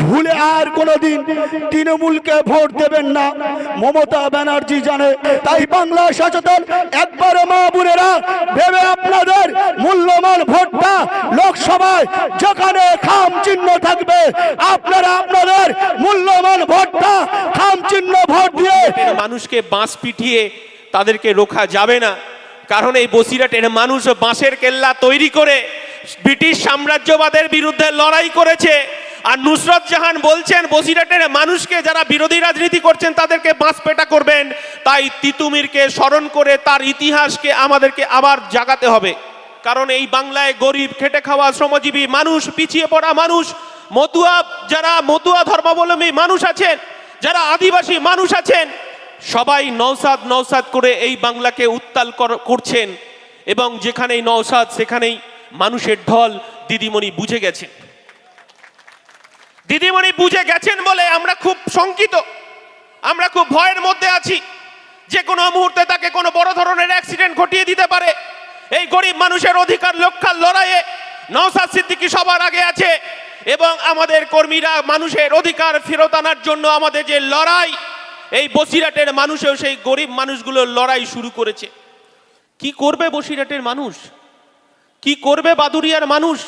ভুলে আর কোনোদিন তৃণমূলকে ভোট দেবেন না। মমতা ব্যানার্জি জানে, তাই বাংলা সচেতন একবারে মা বোনেরা, ভেবে আপনাদের মূল্যবান ভোটটা লোকসভায় যেখানে খাম চিহ্ন থাকবে, আপনারা আপনাদের মূল্যবান ভোটটা খাম চিহ্ন ভোট দিয়ে মানুষকে বাঁশ পিটিয়ে তাদেরকে রোখা যাবে না। কারণ এই বসিরহাটের মানুষ বাঁশের কেল্লা তৈরি করে ব্রিটিশ সাম্রাজ্যবাদের বিরুদ্ধে লড়াই করেছে। আর নুসরত জাহান বলছেন, বসিরহাটের মানুষকে যারা বিরোধী রাজনীতি করছেন, তাদেরকে বাঁশ পেটা করবেন। তাই তিতুমিরকে স্মরণ করে তার ইতিহাসকে আমাদেরকে আবার জাগাতে হবে। কারণ এই বাংলায় গরিব, খেটে খাওয়া শ্রমজীবী মানুষ, পিছিয়ে পড়া মানুষ, মতুয়া, যারা মতুয়া ধর্মাবলম্বী মানুষ আছেন, যারা আদিবাসী মানুষ আছেন, সবাই নৌসাদ নৌসাদ করে এই বাংলাকে উত্তাল কর- করছেন। এবং যেখানেই নৌসাদ সেখানেই মানুষের ঢল দিদিমণি বুঝে গেছেন। দিদিমণি বুঝে গেছেন বলে আমরা খুব শঙ্কিত। আমরা খুব ভয়ের মধ্যে আছি যে কোনো মুহূর্তে তাকে কোনো বড় ধরনের অ্যাক্সিডেন্ট ঘটিয়ে দিতে পারে। এই গরিব মানুষের অধিকার লক্ষার লড়াইয়ে নওসাদ সিদ্দিকী সবার আগে আছে এবং আমাদের কর্মীরা মানুষের অধিকার ফেরত আনার জন্য আমাদের যে লড়াই, এই বসিরহাটের মানুষেও সেই গরিব মানুষগুলোর লড়াই শুরু করেছে। কি করবে বসিরহাটের মানুষ? কি করবে বাদুরিয়ার মানুষ?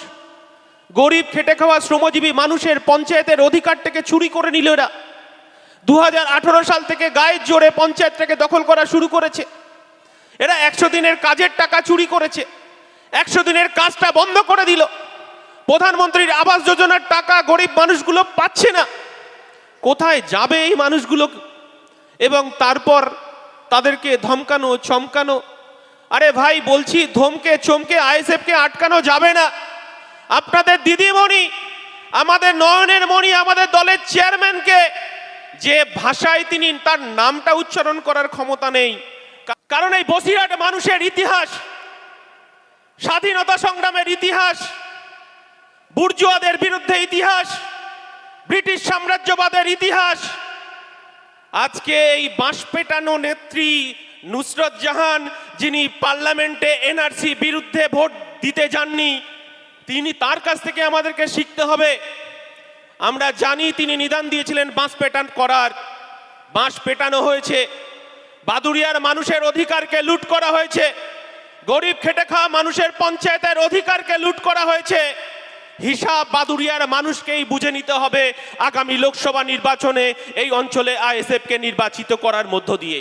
গরিব খেটে খাওয়া শ্রমজীবী মানুষের পঞ্চায়েতের অধিকারটাকে চুরি করে নিল এরা। দু হাজার আঠেরো সাল থেকে গায়ের জোরে পঞ্চায়েতটাকে দখল করা শুরু করেছে। এরা একশো দিনের কাজের টাকা চুরি করেছে। একশো দিনের কাজটা বন্ধ করে দিল। প্রধানমন্ত্রীর আবাস যোজনার টাকা গরিব মানুষগুলো পাচ্ছে না। কোথায় যাবে এই মানুষগুলো? এবং তারপর তাদেরকে ধমকানো, চমকানো, আরে ভাই বলছি ধমকে, চমকে আইএসএফকে আটকানো যাবে না। আপনাদের দিদিমণি, আমাদের নয়নের মণি, আমাদের দলের চেয়ারম্যানকে যে ভাষায় তিনি তার নামটা উচ্চারণ করার ক্ষমতা নেই। কারণ এই বসিরহাট মানুষের ইতিহাস, স্বাধীনতা সংগ্রামের ইতিহাস, বুর্জুয়াদের বিরুদ্ধে ইতিহাস, ব্রিটিশ সাম্রাজ্যবাদের ইতিহাস। আজকে এই বাঁশ পেটানো নেত্রী নুসরত জাহান, যিনি পার্লামেন্টে এনআরসি বিরুদ্ধে ভোট দিতে যাননি তিনি তার কাছ থেকে আমাদেরকে শিখতে হবে। আমরা জানি তিনি নিদান দিয়েছিলেন বাঁশ পেটান করার। বাঁশ পেটানো হয়েছে। বাদুরিয়ার মানুষের অধিকারকে লুট করা হয়েছে। গরিব খেটে খাওয়া মানুষের পঞ্চায়েতের অধিকারকে লুট করা হয়েছে। হিসাব বাদুরিয়ার মানুষকেই বুঝে নিতে হবে আগামী লোকসভা নির্বাচনে এই অঞ্চলে আইএসএফকে নির্বাচিত করার মধ্য দিয়ে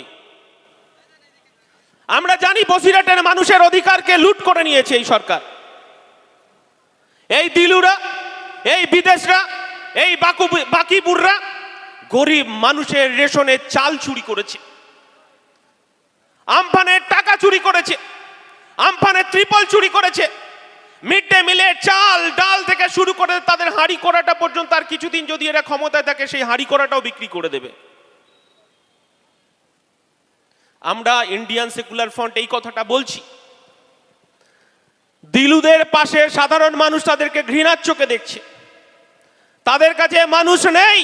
আমরা জানি বসিরহাটের মানুষের অধিকারকে লুট করে নিয়েছে এই সরকার। এই দিলুরা, এই বিদেশরা, এই বাকু বাকিবুররা গরিব মানুষের রেশনের চাল চুরি করেছে। আমফানের টাকা চুরি করেছে। আমফানের ত্রিপল চুরি করেছে। মিড ডে মিলে চাল, ডাল থেকে শুরু করে তাদের হাঁড়ি করাটা পর্যন্ত আর কিছুদিন যদি এরা ক্ষমতায় থাকে, সেই হাঁড়ি করাটাও বিক্রি করে দেবে। আমরা ইন্ডিয়ান সেকুলার ফ্রন্ট এই কথাটা বলছি। দিলুদের পাশে সাধারণ মানুষ তাদেরকে ঘৃণার চোখে দেখছে। তাদের কাছে মানুষ নেই।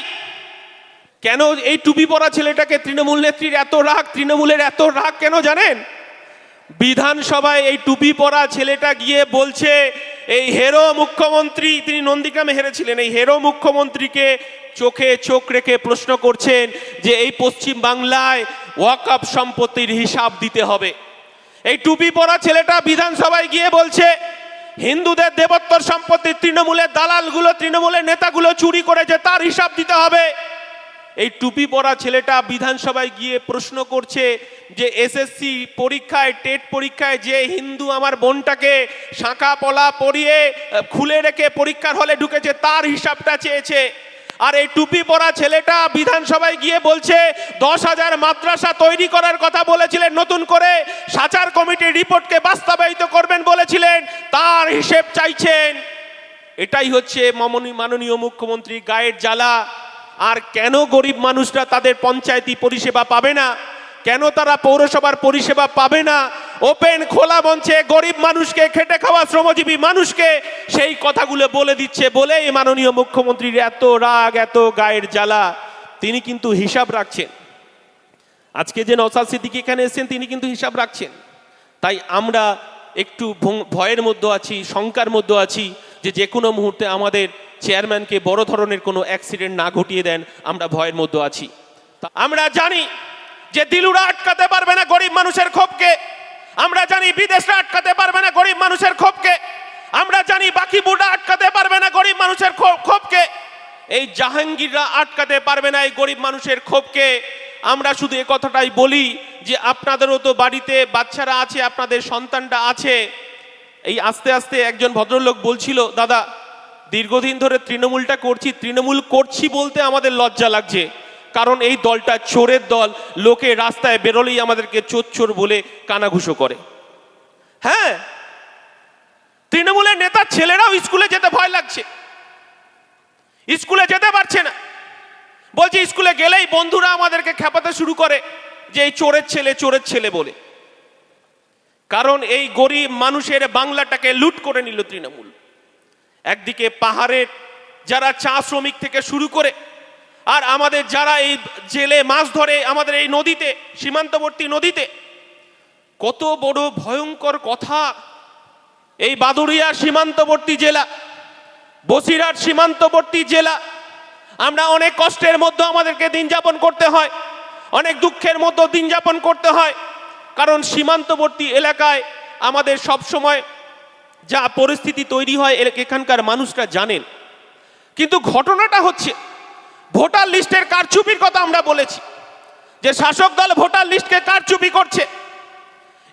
কেন এই টুপি পরা ছেলেটাকে তৃণমূল নেত্রীর এত রাগ, তৃণমূলের এত রাগ কেন জানেন? বিধানসভায় এই টুপি পরা ছেলেটা গিয়ে বলছে, এই হেরো মুখ্যমন্ত্রী, তিনি নন্দীগ্রামে হেরেছিলেন, এই হেরো মুখ্যমন্ত্রীকে চোখে চোখ রেখে প্রশ্ন করছেন যে এই পশ্চিম বাংলায় ওয়াকআপ সম্পত্তির হিসাব দিতে হবে। এই টুপি পরা ছেলেটা বিধানসভায় গিয়ে বলছে, হিন্দুদের দেবত্বর সম্পত্তি তৃণমূলের দালালগুলো, তৃণমূলের নেতাগুলো চুরি করেছে, তার হিসাব দিতে হবে। এই টুপি পরা ছেলেটা বিধানসভায় গিয়ে প্রশ্ন করছে যে, এসএসসি পরীক্ষায়, টেট পরীক্ষায় যে হিন্দু আমার বোনটাকে শাঁখা পলা পরিয়ে খুলে রেখে পরীক্ষার হলে ঢুকেছে, তার হিসাবটা চেয়েছে। আর এই টুপি পরা ছেলেটা বিধানসভায় গিয়ে বলছে, দশ হাজার মাদ্রাসা তৈরি করার কথা বলেছিলেন, নতুন করে সাচার কমিটির রিপোর্টকে বাস্তবায়িত করবেন বলেছিলেন, তার হিসেব চাইছেন। এটাই হচ্ছে মামনি মাননীয় মুখ্যমন্ত্রী গায়ের জ্বালা। আর কেন গরিব মানুষরা তাদের পঞ্চায়েতি পরিষেবা পাবে না? কেন তারা পৌরসভার পরিষেবা পাবে না? ওপেন খোলা মঞ্চে গরিব মানুষকে, খেটে খাওয়া শ্রমজীবী মানুষকে সেই কথাগুলো বলে দিচ্ছে বলে এই মাননীয় মুখ্যমন্ত্রীর এত রাগ, এত গায়ের জ্বালা। তিনি কিন্তু হিসাব রাখছেন। আজকে যে নওসাদ সিদ্দিকি এখানে এসেছেন, তিনি কিন্তু হিসাব রাখছেন। তাই আমরা একটু ভয়ের মধ্যে আছি, শঙ্কার মধ্যে আছি যে যে কোনো মুহূর্তে আমাদের চেয়ারম্যানকে বড় ধরনের কোনো অ্যাক্সিডেন্ট না ঘটিয়ে দেন, আমরা ভয়ের মধ্যে আছি। আমরা জানি যে দিলুরা আটকাতে পারবে না গরিব মানুষের ক্ষোভকে। আমরা জানি বিদেশরা আটকাতে পারবে না গরিব মানুষের ক্ষোভকে। আমরা জানি বাকি বুড়া আটকাতে পারবে না গরিব মানুষের ক্ষো- ক্ষোভকে। এই জাহাঙ্গীররা আটকাতে পারবে না এই গরিব মানুষের ক্ষোভকে। আমরা শুধু এ কথাটাই বলি যে আপনাদেরও তো বাড়িতে বাচ্চারা আছে, আপনাদের সন্তানটা আছে। এই আস্তে আস্তে একজন ভদ্রলোক বলছিল, দাদা, দীর্ঘদিন ধরে তৃণমূলটা করছি, তৃণমূল করছি বলতে আমাদের লজ্জা লাগছে। কারণ এই দলটা চোরের দল, লোকে রাস্তায় বেরোলেই আমাদেরকে চোর চোর বলে কানাঘুষো করে। হ্যাঁ তৃণমূলের নেতার ছেলেরাও স্কুলে যেতে ভয় লাগছে। স্কুলে যেতে পারছে না। বলছে স্কুলে গেলেই বন্ধুরা আমাদেরকে খেপাতে শুরু করে যে এই চোরের ছেলে চোরের ছেলে বলে। কারণ এই গরিব মানুষের বাংলাটাকে লুট করে নিল তৃণমূল। একদিকে পাহাড়ের যারা চা শ্রমিক থেকে শুরু করে আর আমাদের যারা এই জেলে মাছ ধরে, আমাদের এই নদীতে, সীমান্তবর্তী নদীতে, কত বড় ভয়ঙ্কর কথা। এই বাদুড়িয়া সীমান্তবর্তী জেলা, বসিরহাট সীমান্তবর্তী জেলা, আমরা অনেক কষ্টের মধ্যে আমাদেরকে দিন যাপন করতে হয়, অনেক দুঃখের মধ্যে দিন যাপন করতে হয়, কারণ সীমান্তবর্তী এলাকায় আমাদের সব সময় যা পরিস্থিতি তৈরি হয় এখানকার মানুষরা জানেন। কিন্তু ঘটনাটা হচ্ছে ভোটার লিস্টের কারচুপির কথা আমরা বলেছি। যে শাসক দল ভোটার লিস্টকে কারচুপি করছে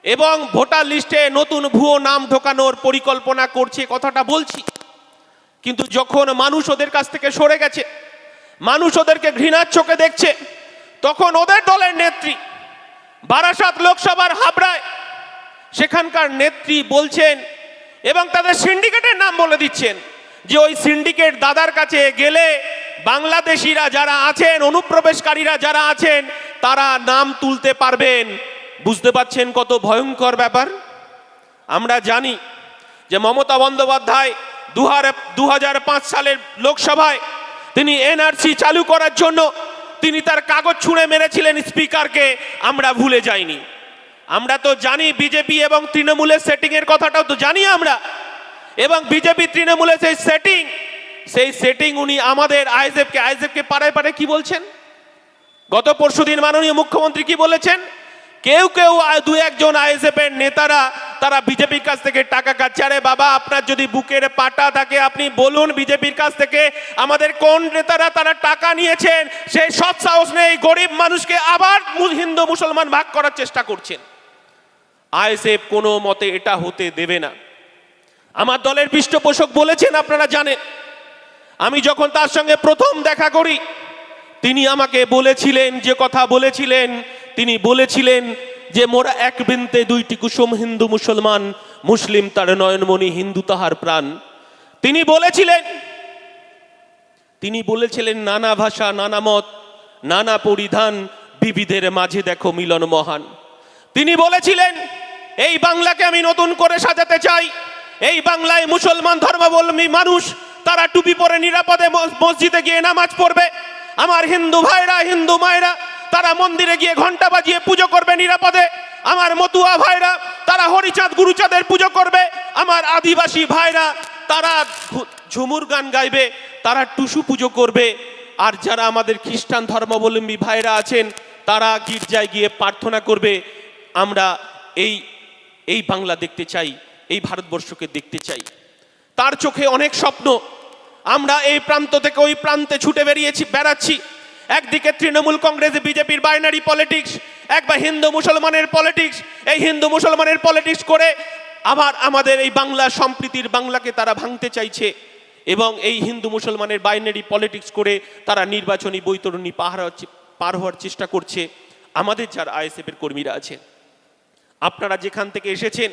এবং ভোটার লিস্টে নতুন ভুয়ো নাম ঢোকানোর পরিকল্পনা করছে কথাটা বলছি। কিন্তু যখন মানুষ ওদের কাছ থেকে সরে গেছে, মানুষ ওদেরকে ঘৃণার চোখে দেখছে, তখন ওদের দলের নেত্রী বারাসাত লোকসভার হাবড়ায় সেখানকার নেত্রী বলছেন এবং তাদের সিন্ডিকেটের নাম বলে দিচ্ছেন যে ওই সিন্ডিকেট দাদার কাছে গেলে বাংলাদেশিরা যারা আছেন, অনুপ্রবেশকারীরা যারা আছেন, তারা নাম তুলতে পারবেন। বুঝতে পাচ্ছেন কত ভয়ঙ্কর ব্যাপার? আমরা জানি যে মমতা বন্দ্যোপাধ্যায় দু হাজার পাঁচ সালের লোকসভায় তিনি এনআরসি চালু করার জন্য তিনি তার কাগজ ছুঁড়ে মেরেছিলেন স্পিকারকে। আমরা ভুলে যাইনি। আমরা তো জানি বিজেপি এবং তৃণমূলের সেটিং এর কথাটাও তো জানি আমরা। এবং বিজেপি তৃণমূলের সেই সেটিং সেই সেটিং উনি আমাদের আইএসএফকে আইএসএফকে পাড়ায় পাড়ায় কি বলছেন? গত পরশুদিন মাননীয় মুখ্যমন্ত্রী কি বলেছেন? কেউ কেউ দু একজন আইএসএফ এর নেতারা তারা বিজেপির কাছ থেকে টাকা খাচ্ছে। আরে বাবা, আপনার যদি বুকের পাটা থাকে, আপনি বলুন বিজেপির কাছ থেকে আমাদের কোন নেতারা তারা টাকা নিয়েছেন? সেই সৎ সাহস নেই, গরিব মানুষকে আবার হিন্দু মুসলমান ভাগ করার চেষ্টা করছেন। আইএসএফ কোনো মতে এটা হতে দেবে না। আমার দলের পৃষ্ঠপোষক বলেছেন, আপনারা জানেন। আমি যখন তার সঙ্গে প্রথম দেখা করি, তিনি আমাকে বলেছিলেন যে কথা বলেছিলেন। তিনি বলেছিলেন যে, মোরা এক বৃন্তে দুইটি কুসুম হিন্দু মুসলমান, মুসলিম তার নয়নমণি, হিন্দু তাহার প্রাণ। তিনি বলেছিলেন তিনি বলেছিলেন, নানা ভাষা, নানা মত, নানা পরিধান, বিবিধের মাঝে দেখো মিলন মহান। তিনি বলেছিলেন, এই বাংলাকে আমি নতুন করে সাজাতে চাই। এই বাংলায় মুসলমান ধর্মাবলম্বী মানুষ তারা টুপি পরে নিরাপদে মস- মসজিদে গিয়ে নামাজ পড়বে। আমার হিন্দু ভাইরা, হিন্দু মায়েরা, তারা মন্দিরে গিয়ে ঘণ্টা বাজিয়ে পুজো করবে নিরাপদে। আমার মতুয়া ভাইরা, তারা হরিচাঁদ, গুরুচাঁদের পুজো করবে। আমার আদিবাসী ভাইরা, তারা ঝুমুর গান গাইবে, তারা টুসু পুজো করবে। আর যারা আমাদের খ্রিস্টান ধর্মাবলম্বী ভাইরা আছেন, তারা গির্জায় গিয়ে প্রার্থনা করবে। আমরা এই এই বাংলা দেখতে চাই, এই ভারতবর্ষকে দেখতে চাই। তার চোখে অনেক স্বপ্ন। আমরা এই প্রান্ত থেকে ওই প্রান্তে ছুটে বেরিয়েছি, বেড়াচ্ছি। একদিকে তৃণমূল কংগ্রেস, বিজেপির বাইনারি পলিটিক্স একবার হিন্দু মুসলমানের পলিটিক্স এই হিন্দু মুসলমানের পলিটিক্স করে আবার আমাদের এই বাংলা সম্প্রীতির বাংলাকে তারা ভাঙতে চাইছে এবং এই হিন্দু মুসলমানের বাইনারি পলিটিক্স করে তারা নির্বাচনী বৈতরণী পাহারা পার হওয়ার চেষ্টা করছে। আমাদের যারা আইএসএফ এর কর্মীরা আছেন, আপনারা যেখান থেকে এসেছেন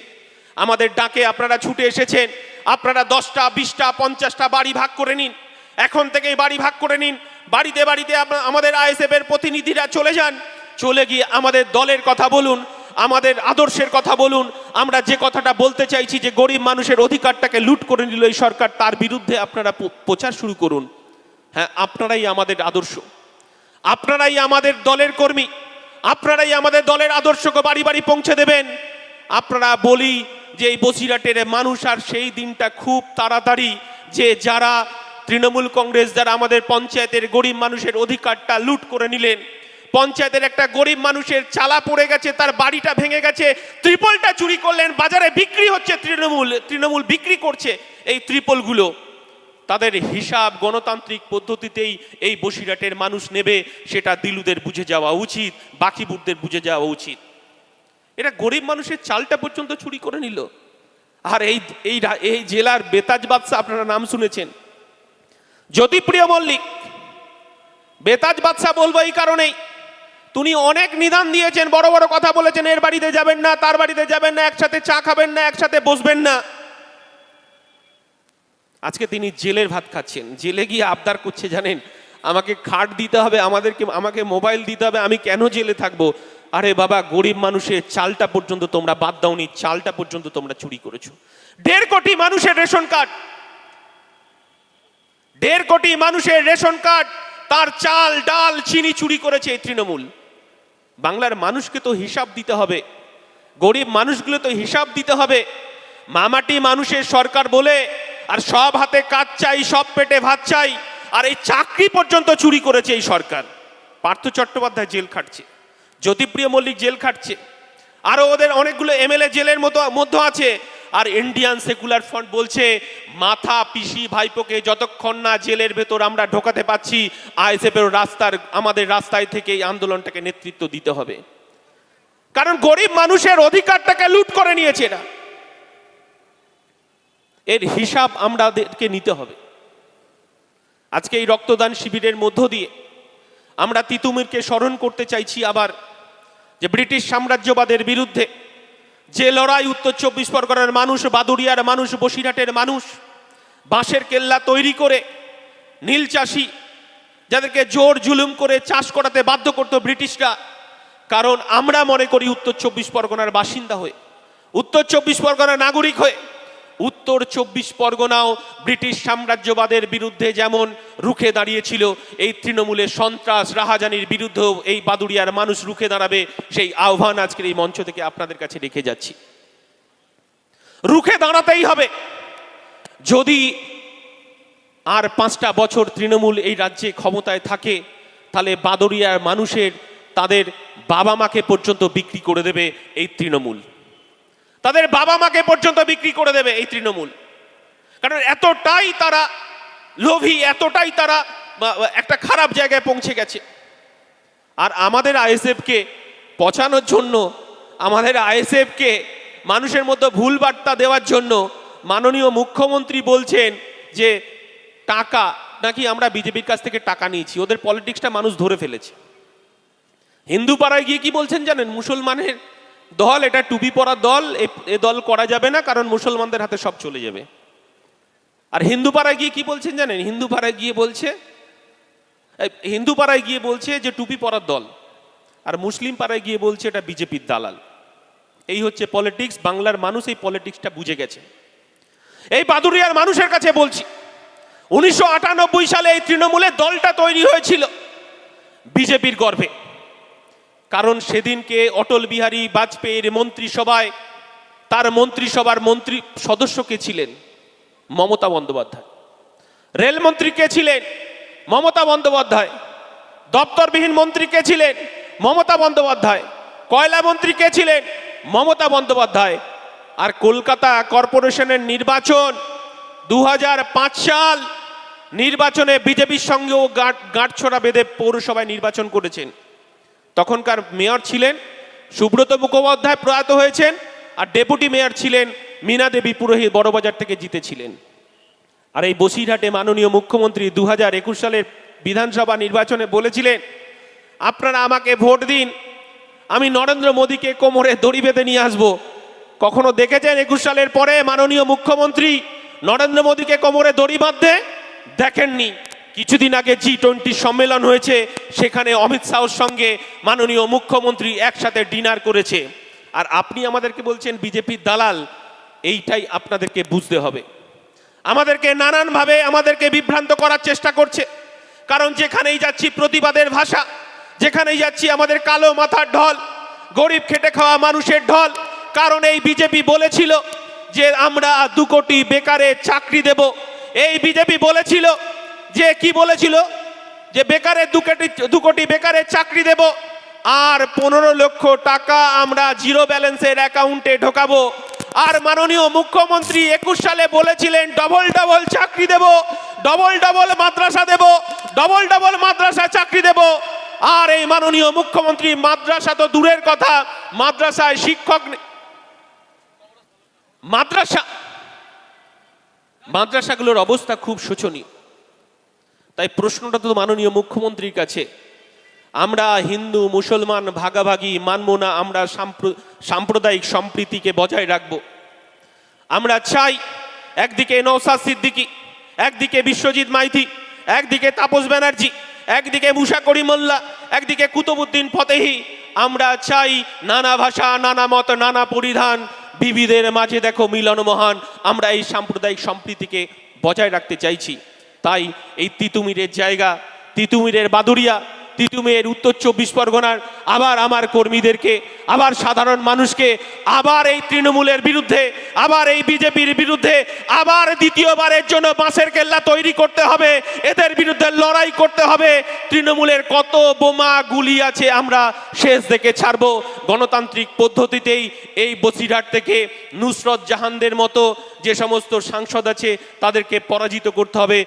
আমাদের ডাকে আপনারা ছুটে এসেছেন। আপনারা দশটা, বিশটা, পঞ্চাশটা বাড়ি ভাগ করে নিন। এখন থেকেই বাড়ি ভাগ করে নিন। বাড়িতে বাড়িতে আমাদের আইএসএফ এর প্রতিনিধিরা চলে যান। চলে গিয়ে আমাদের দলের কথা বলুন, আমাদের আদর্শের কথা বলুন। আমরা যে কথাটা বলতে চাইছি যে গরিব মানুষের অধিকারটাকে লুট করে নিল এই সরকার, তার বিরুদ্ধে আপনারা প্রচার শুরু করুন। হ্যাঁ আপনারাই আমাদের আদর্শ। আপনারাই আমাদের দলের কর্মী। আপনারাই আমাদের দলের আদর্শকে বাড়ি বাড়ি পৌঁছে দেবেন। আপনারা বলি যে এই বসিরহাটের মানুষ আর সেই দিনটা খুব তাড়াতাড়ি যে যারা তৃণমূল কংগ্রেস, যারা আমাদের পঞ্চায়েতের গরিব মানুষের অধিকারটা লুট করে নিলেন, পঞ্চায়েতের একটা গরিব মানুষের চালা পড়ে গেছে, তার বাড়িটা ভেঙে গেছে, ত্রিপলটা চুরি করলেন, বাজারে বিক্রি হচ্ছে তৃণমূল তৃণমূল বিক্রি করছে এই ত্রিপলগুলো। তাদের হিসাব গণতান্ত্রিক পদ্ধতিতেই এই বসিরহাটের মানুষ নেবে, সেটা দিলুদের বুঝে যাওয়া উচিত, বাকিবুরদের বুঝে যাওয়া উচিত। এটা গরিব মানুষের চালটা পর্যন্ত চুরি করে নিল। আর এই এই এই জেলার বেতাজ বাদশা আপনারা নাম শুনেছেন। জ্যোতিপ্রিয় মল্লিক, বেতাজ বাদশা বলব এই কারণেই তিনি অনেক নিদান দিয়েছেন, বড় বড় কথা বলেছেন, এর বাড়িতে যাবেন না, তার বাড়িতে যাবেন না, একসাথে চা খাবেন না, একসাথে বসবেন না। আজকে তিনি জেলের ভাত খাচ্ছেন, জেলে গিয়ে আবদার করছে, জানেন? আমাকে খাট দিতে হবে, আমাদেরকে, আমাকে মোবাইল দিতে হবে, আমি কেন জেলে থাকব? আরে বাবা, গরিব মানুষের চালটা পর্যন্ত তোমরা বাদ দাওনি, চালটা পর্যন্ত তোমরা চুরি করেছ। দেড় কোটি মানুষের রেশন কার্ড দেড় কোটি মানুষের রেশন কার্ড তার চাল, ডাল, চিনি চুরি করেছে এই তৃণমূল। বাংলার মানুষকে তো হিসাব দিতে হবে। গরিব মানুষগুলো তো হিসাব দিতে হবে। মামাটি মানুষের সরকার বলে, আর সব হাতে কাজ চাই, সব পেটে ভাত চাই। আর এই চাকরি পর্যন্ত চুরি করেছে এই সরকার। পার্থ চট্টোপাধ্যায় জেল খাটছে, জ্যোতিপ্রিয় মল্লিক জেল খাটছে আরও ওদের অনেকগুলো এমএলএ জেলের মতো, মধ্যে আছে। আর ইন্ডিয়ান সেকুলার ফ্রন্ট বলছে, মাথা, পিসি, ভাইপোকে যতক্ষণ না জেলের ভেতর আমরা ঢোকাতে পাচ্ছি আইএসএফের রাস্তার, আমাদের রাস্তায় থেকে এই আন্দোলনটাকে নেতৃত্ব দিতে হবে। কারণ গরিব মানুষের অধিকারটাকে লুট করে নিয়েছে না এর হিসাব আমাদেরকে নিতে হবে। আজকে এই রক্তদান শিবিরের মধ্য দিয়ে আমরা তিতুমিরকে স্মরণ করতে চাইছি আবার যে ব্রিটিশ সাম্রাজ্যবাদের বিরুদ্ধে যে লড়াই উত্তর চব্বিশ পরগনার মানুষ বাদুরিয়ার মানুষ, বসিরহাটের মানুষ, বাঁশের কেল্লা তৈরি করে নীল চাষি যাদেরকে জোর জুলুম করে চাষ করাতে বাধ্য করতো ব্রিটিশরা। কারণ আমরা মনে করি উত্তর চব্বিশ পরগনার বাসিন্দা হয়ে, উত্তর চব্বিশ পরগনার নাগরিক হয়ে উত্তর চব্বিশ পরগনাও ব্রিটিশ সাম্রাজ্যবাদের বিরুদ্ধে যেমন রুখে দাঁড়িয়েছিল, এই তৃণমূলের সন্ত্রাস রাহাজানির বিরুদ্ধেও এই বাদুড়িয়ার মানুষ রুখে দাঁড়াবে সেই আহ্বান আজকের এই মঞ্চ থেকে আপনাদের কাছে রেখে যাচ্ছি। রুখে দাঁড়াতেই হবে। যদি আর পাঁচটা বছর তৃণমূল এই রাজ্যে ক্ষমতায় থাকে, তাহলে বাদরিয়ার মানুষের তাদের বাবা মাকে পর্যন্ত বিক্রি করে দেবে এই তৃণমূল। তাদের বাবা মাকে পর্যন্ত বিক্রি করে দেবে এই তৃণমূল। কারণ এতটাই তারা লোভী, এতটাই তারা একটা খারাপ জায়গায় পৌঁছে গেছে। আর আমাদের আইএসএফকে পচানোর জন্য, আমাদের আইএসএফকে মানুষের মধ্যে ভুল বার্তা দেওয়ার জন্য মাননীয় মুখ্যমন্ত্রী বলছেন যে, টাকা, নাকি আমরা বিজেপির কাছ থেকে টাকা নিয়েছি, ওদের পলিটিক্সটা মানুষ ধরে ফেলেছে। হিন্দু পাড়ায় গিয়ে কি বলছেন জানেন? মুসলমানের দল, এটা টুপি পরা দল, এ- দল করা যাবে না, কারণ মুসলমানদের হাতে সব চলে যাবে। আর হিন্দু পাড়ায় গিয়ে কি বলছেন জানেন? হিন্দু পাড়ায় গিয়ে বলছে হিন্দু পাড়ায় গিয়ে বলছে যে টুপি পরার দল, আর মুসলিম পাড়ায় গিয়ে বলছে এটা বিজেপির দালাল। এই হচ্ছে পলিটিক্স বাংলার মানুষ এই পলিটিক্সটা বুঝে গেছে। এই বাদুরিয়ার মানুষের কাছে বলছি, উনিশশো আটানব্বই সালে এই তৃণমূলের দলটা তৈরি হয়েছিল, বিজেপির গর্ভে। কারণ সেদিনকে অটল বিহারী বাজপেয়ীর মন্ত্রিসভায় তার মন্ত্রিসভার মন্ত্রী সদস্য কে ছিলেন? মমতা বন্দ্যোপাধ্যায়। রেলমন্ত্রী কে ছিলেন? মমতা বন্দ্যোপাধ্যায়। দপ্তরবিহীন মন্ত্রী কে ছিলেন? মমতা বন্দ্যোপাধ্যায়। কয়লা মন্ত্রী কে ছিলেন? মমতা বন্দ্যোপাধ্যায়। আর কলকাতা কর্পোরেশনের নির্বাচন দু হাজার পাঁচ সাল নির্বাচনে বিজেপির সঙ্গেও গাঁট, গাঁটছড়া বেঁধে পৌরসভায় নির্বাচন করেছেন। তখনকার মেয়র ছিলেন সুব্রত মুখোপাধ্যায় প্রয়াত হয়েছেন আর ডেপুটি মেয়র ছিলেন মীনা দেবী পুরোহিত বড়বাজার থেকে জিতেছিলেন। আর এই বসিরহাটে মাননীয় মুখ্যমন্ত্রী দু হাজার একুশ সালের বিধানসভা নির্বাচনে বলেছিলেন, আপনারা আমাকে ভোট দিন, আমি নরেন্দ্র মোদীকে কোমরে দড়ি বেঁধে নিয়ে আসব। কখনো দেখেছেন একুশ সালের পরে মাননীয় মুখ্যমন্ত্রী নরেন্দ্র মোদীকে কোমরে দড়ি বাঁধতে দেখেননি। কিছুদিন আগে জি টোয়েন্টি সম্মেলন হয়েছে, সেখানে অমিত শাহর সঙ্গে মাননীয় মুখ্যমন্ত্রী একসাথে ডিনার করেছে। আর আপনি আমাদেরকে বলছেন, বিজেপির দালাল, এইটাই আপনাদেরকে বুঝতে হবে। আমাদেরকে নানানভাবে আমাদেরকে বিভ্রান্ত করার চেষ্টা করছে। কারণ যেখানেই যাচ্ছি, প্রতিবাদের ভাষা, যেখানেই যাচ্ছি, আমাদের কালো মাথার ঢল, গরিব খেটে খাওয়া মানুষের ঢল। কারণ এই বিজেপি বলেছিল যে, আমরা দু কোটি বেকারে চাকরি দেব। এই বিজেপি বলেছিল যে কি বলেছিল? যে বেকারের দু কোটি দু কোটি বেকারের চাকরি দেব আর পনেরো লক্ষ টাকা আমরা জিরো ব্যালেন্সের অ্যাকাউন্টে ঢোকাবো। আর মাননীয় মুখ্যমন্ত্রী একুশ সালে বলেছিলেন, ডবল ডবল চাকরি দেব, ডবল ডবল মাদ্রাসা দেব, ডবল ডবল মাদ্রাসা চাকরি দেব। আর এই মাননীয় মুখ্যমন্ত্রী, মাদ্রাসা তো দূরের কথা, মাদ্রাসায় শিক্ষক মাদ্রাসা, মাদ্রাসাগুলোর অবস্থা খুব শোচনীয়। তাই প্রশ্নটা তো মাননীয় মুখ্যমন্ত্রীর কাছে। আমরা হিন্দু, মুসলমান, ভাগাভাগি মানব না, আমরা সাম্প্রদায়িক সম্প্রীতিকে বজায় রাখব। আমরা চাই একদিকে নৌসাদ সিদ্দিকী, একদিকে বিশ্বজিৎ মাইতি, একদিকে তাপস ব্যানার্জি, একদিকে মুশা করিমোল্লা একদিকে কুতুবুদ্দিন ফতেহি। আমরা চাই নানা ভাষা, নানা মত, নানা পরিধান, বিবিধের মাঝে দেখো মিলন মহান। আমরা এই সাম্প্রদায়িক সম্প্রীতিকে বজায় রাখতে চাইছি। তাই এই তিতুমিরের জায়গা, তিতুমিরের বাদুরিয়া তিতুমিরের উত্তর চব্বিশ পরগনার আবার আমার কর্মীদেরকে, আবার সাধারণ মানুষকে, আবার এই তৃণমূলের বিরুদ্ধে, আবার এই বিজেপির বিরুদ্ধে, আবার দ্বিতীয়বারের জন্য বাঁশের কেল্লা তৈরি করতে হবে, এদের বিরুদ্ধে লড়াই করতে হবে। তৃণমূলের কত বোমা গুলি আছে আমরা শেষ দেখে ছাড়বো। গণতান্ত্রিক পদ্ধতিতেই এই বসিরহাট থেকে নুসরত জাহানদের মতো যে সমস্ত সাংসদ আছে, তাদেরকে পরাজিত করতে হবে।